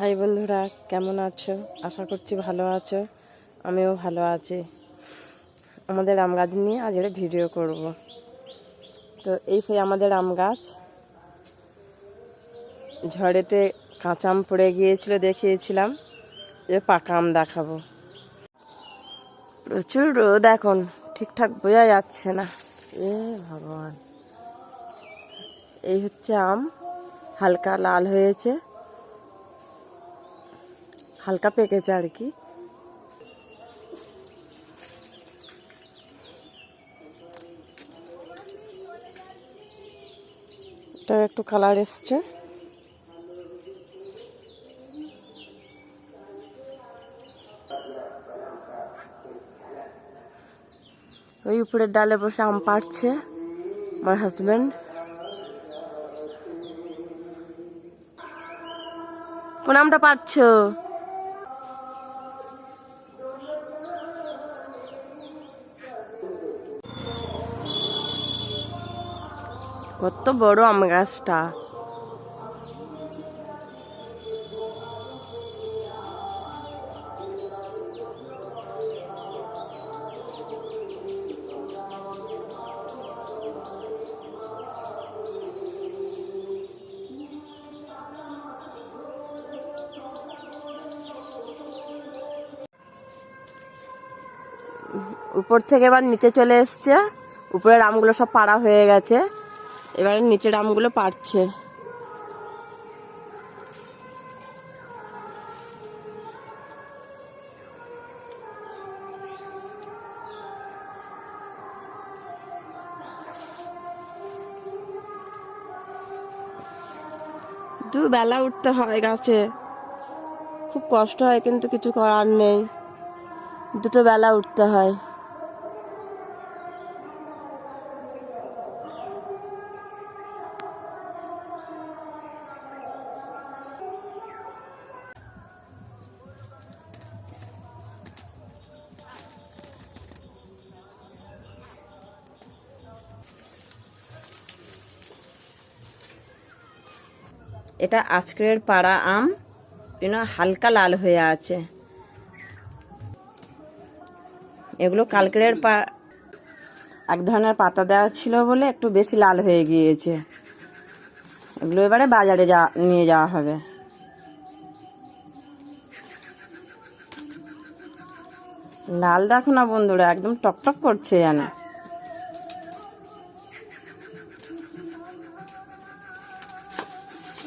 High বন্ধুরা, কেমন আছো? আশা করছি ভালো আছো। আমিও ভালো আছি। আমাদের আম গাছ নিয়ে আজ একটা ভিডিও করব। তো এই সেই আমাদের আম গাছ। ঝড়েতে কাঁচা আম পড়ে গিয়েছিল, দেখিয়েছিলাম। যে পাকা আম দেখাবো। প্রচুর রোদ এখন, ঠিকঠাক বোঝা যাচ্ছে না। এ ভগবান। এই হচ্ছে আম, হালকা লাল হয়েছে। হালকা পেকেছে আর কি। একটু কালার এসছে। ওই উপরের ডালে বসে আম পাড়ছে আমার হাজবেন্ড কোন আমটা পাচ্ছ কত বড় আম গাছটা। উপর থেকে এবার নিচে চলে এসছে। উপরের আমগুলো সব পাড়া হয়ে গেছে। এবারে নিচের আমগুলো পাড়ছে দু বেলা উঠতে হয় গাছে। খুব কষ্ট হয় কিন্তু কিছু করার নেই। দুটো বেলা উঠতে হয়। এটা আজকের পাড়া আম হালকা লাল হয়ে আছে। এগুলো কালকের পা এক ধরনের পাতা দেওয়া ছিল বলে একটু বেশি লাল হয়ে গিয়েছে। এগুলো এবারে বাজারে যা নিয়ে যাওয়া হবে। লাল দেখো না বন্ধুরা, একদম টকটক করছে যেন।